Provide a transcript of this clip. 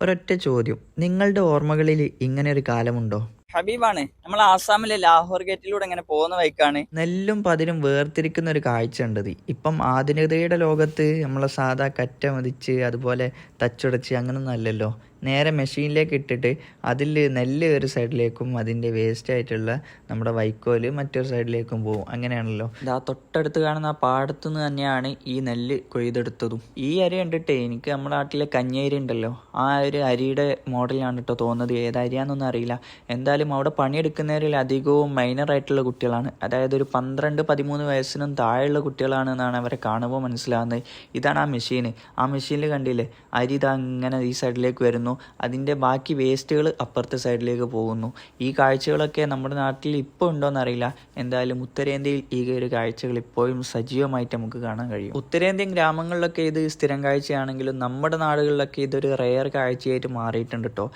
ഒരൊറ്റ ചോദ്യം. നിങ്ങളുടെ ഓർമ്മകളിൽ ഇങ്ങനെ ഒരു കാലമുണ്ടോ? ഹബീബാണ്. നമ്മൾ ആസാമിലെ ലാഹോർ ഗേറ്റിലൂടെ ഇങ്ങനെ പോകുന്ന വൈക്കാണ് നെല്ലും പതിരും വേർതിരിക്കുന്ന ഒരു കാഴ്ച ഉണ്ടത് ഇപ്പം ആധുനികതയുടെ ലോകത്ത് നമ്മളെ സാധാ കറ്റ മതിച്ച് അതുപോലെ തച്ചുടച്ച് അങ്ങനൊന്നും അല്ലല്ലോ. നേരെ മെഷീനിലേക്ക് ഇട്ടിട്ട് അതിൽ നെല്ല് ഒരു സൈഡിലേക്കും അതിന്റെ വേസ്റ്റ് ആയിട്ടുള്ള നമ്മുടെ വൈക്കോൽ മറ്റൊരു സൈഡിലേക്കും പോകും അങ്ങനെയാണല്ലോ. ഇതാ തൊട്ടടുത്ത് കാണുന്ന ആ പാടത്തുനിന്ന് തന്നെയാണ് ഈ നെല്ല് കൊയ്തെടുത്തതും. ഈ അരി കണ്ടിട്ട് എനിക്ക് നമ്മുടെ നാട്ടിലെ കഞ്ഞേരി ഉണ്ടല്ലോ. ആ ഒരു അരിയുടെ മോഡലാണ് കേട്ടോ തോന്നുന്നത്. ഏത് അരിയാന്നൊന്നും അറിയില്ല. എന്തായാലും അവിടെ പണിയെടുക്കുന്നവരിൽ അധികവും മൈനർ ആയിട്ടുള്ള കുട്ടികളാണ്. അതായത് ഒരു പന്ത്രണ്ട് പതിമൂന്ന് വയസ്സിനും താഴെയുള്ള കുട്ടികളാണ് എന്നാണ് അവരെ കാണുമ്പോൾ മനസ്സിലാവുന്നത് ഇതാണ് ആ മെഷീൻ ആ മെഷീനിൽ കണ്ടില്ലേ? അരി ഇതാ ഇങ്ങനെ ഈ സൈഡിലേക്ക് വരുന്നു. അതിന്റെ ബാക്കി വേസ്റ്റുകൾ അപ്പുറത്തെ സൈഡിലേക്ക് പോകുന്നു. ഈ കാഴ്ചകളൊക്കെ നമ്മുടെ നാട്ടിൽ ഇപ്പോൾ ഉണ്ടോയെന്ന് അറിയില്ല എന്തായാലും ഉത്തരേന്ത്യയിൽ ഈ ഒരു കാഴ്ചകൾ ഇപ്പോഴും സജീവമായിട്ട് നമുക്ക് കാണാൻ കഴിയും. ഉത്തരേന്ത്യൻ ഗ്രാമങ്ങളിലൊക്കെ ഇത് സ്ഥിരം കാഴ്ചയാണെങ്കിലും നമ്മുടെ നാടുകളിലൊക്കെ ഇതൊരു റെയർ കാഴ്ചയായിട്ട് മാറിയിട്ടുണ്ട് കേട്ടോ